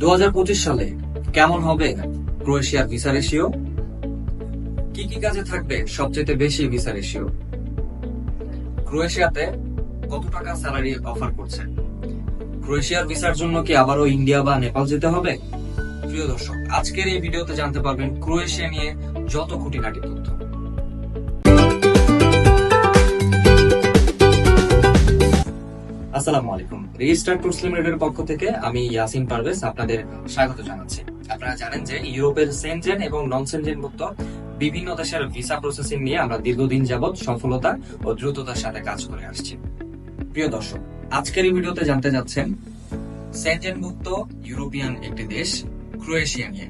দু সালে কেমন হবে ক্রোয়েশিয়ার ভিসা রেশিও? কি কি কাজে থাকবে সবচেয়ে বেশি ভিসা রেশিও? ক্রোয়েশিয়াতে কত টাকা স্যালারি অফার করছে? ক্রোয়েশিয়ার ভিসার জন্য কি আবারও ইন্ডিয়া বা নেপাল যেতে হবে? প্রিয় দর্শক, আজকের এই ভিডিওতে জানতে পারবেন ক্রোয়েশিয়া নিয়ে যত খুঁটিনাটি তথ্য। আসসালামু আলাইকুম। পক্ষ থেকে আমি ইয়াসিন পারভেজ আপনাদের স্বাগত জানাচ্ছি। আপনারা জানেন যে ইউরোপের সেনজেন এবং নন সেনজেন মুক্ত বিভিন্ন দেশের ভিসা প্রসেসিং নিয়ে আমরা দীর্ঘদিন যাবৎ সফলতা ও দ্রুততার সাথে কাজ করে আসছি। প্রিয় দর্শক, আজকের এই ভিডিওতে জানতে যাচ্ছেন, সেনজেন মুক্ত ইউরোপিয়ান একটি দেশ, ক্রোয়েশিয়া নিয়ে।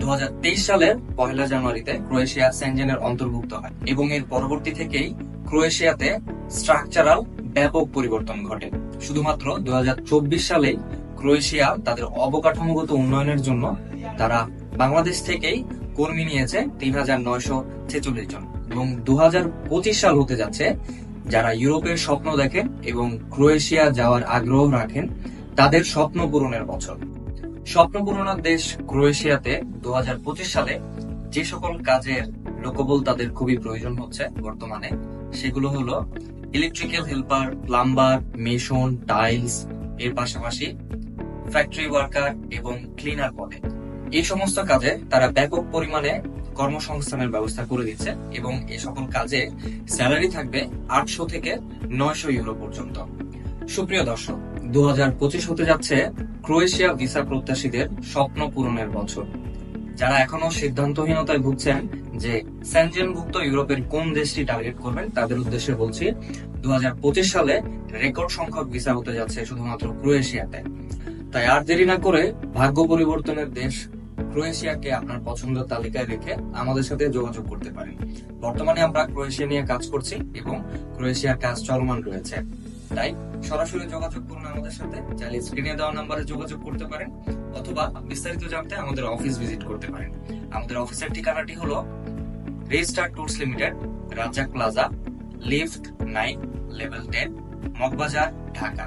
দু হাজার তেইশ সালের পহেলা জানুয়ারিতে ক্রোয়েশিয়া সেনজেনের অন্তর্ভুক্ত হয় এবং এর পরবর্তী থেকেই ক্রোয়েশিয়াতে স্ট্রাকচারাল ব্যাপক পরিবর্তন ঘটে। শুধুমাত্র দু সালেই ক্রোয়েশিয়া তাদের অবকাঠামোগত উন্নয়নের জন্য তারা বাংলাদেশ থেকেই কর্মী নিয়েছে তিন হাজার নয়শো ছেচল্লিশ জন। এবং দু সাল হতে যাচ্ছে, যারা ইউরোপের স্বপ্ন দেখেন এবং ক্রোয়েশিয়া যাওয়ার আগ্রহ রাখেন, তাদের স্বপ্ন পূরণের বছর। স্বপ্ন পূরণের দেশ ক্রোয়েশিয়াতে দু হাজার পঁচিশ সালে যে সকল কাজের লোকবল তাদের খুবই প্রয়োজন হচ্ছে বর্তমানে, সেগুলো হলো electrical helper plumber mason tiles এর পাশাপাশি ফ্যাক্টরি ওয়ার্কার এবং ক্লিনার পদে এই সমস্ত কাজে তারা ব্যাপক পরিমাণে কর্মসংস্থানের ব্যবস্থা করে দিচ্ছে এবং এই সকল কাজে স্যালারি থাকবে আটশো থেকে নয়শো ইউরো পর্যন্ত। সুপ্রিয় দর্শক দু হাজার পঁচিশ হতে যাচ্ছে ক্রোয়েশিয়া ভিসা প্রত্যাশীদের স্বপ্ন পূরণের বছর। যারা এখনও সিদ্ধান্তহীনতায় ভুগছেন যে স্যানজেনভুক্ত ইউরোপের কোন দেশটি টার্গেট করবেন, তাদের উদ্দেশ্যে বলছি দু সালে রেকর্ড সংখ্যক ভিসা হতে যাচ্ছে শুধুমাত্র ক্রোয়েশিয়াতে। তাই আর দেরি না করে ভাগ্য পরিবর্তনের দেশ ক্রোয়েশিয়াকে আপনার পছন্দের তালিকায় রেখে আমাদের সাথে যোগাযোগ করতে পারেন। বর্তমানে আমরা ক্রোয়েশিয়া নিয়ে কাজ করছি এবং ক্রোয়েশিয়ার কাজ চলমান রয়েছে। তাই সরাসরি যোগাযোগ করুন আমাদের সাথে। চাইলে স্ক্রিনে দেওয়া নাম্বারে যোগাযোগ করতে পারেন, অথবা বিস্তারিত জানতে আমাদের অফিস ভিজিট করতে পারেন। আমাদের অফিসের ঠিকানাটি হলো register tours limited Razzak plaza lift nine level ten Moghbazar Dhaka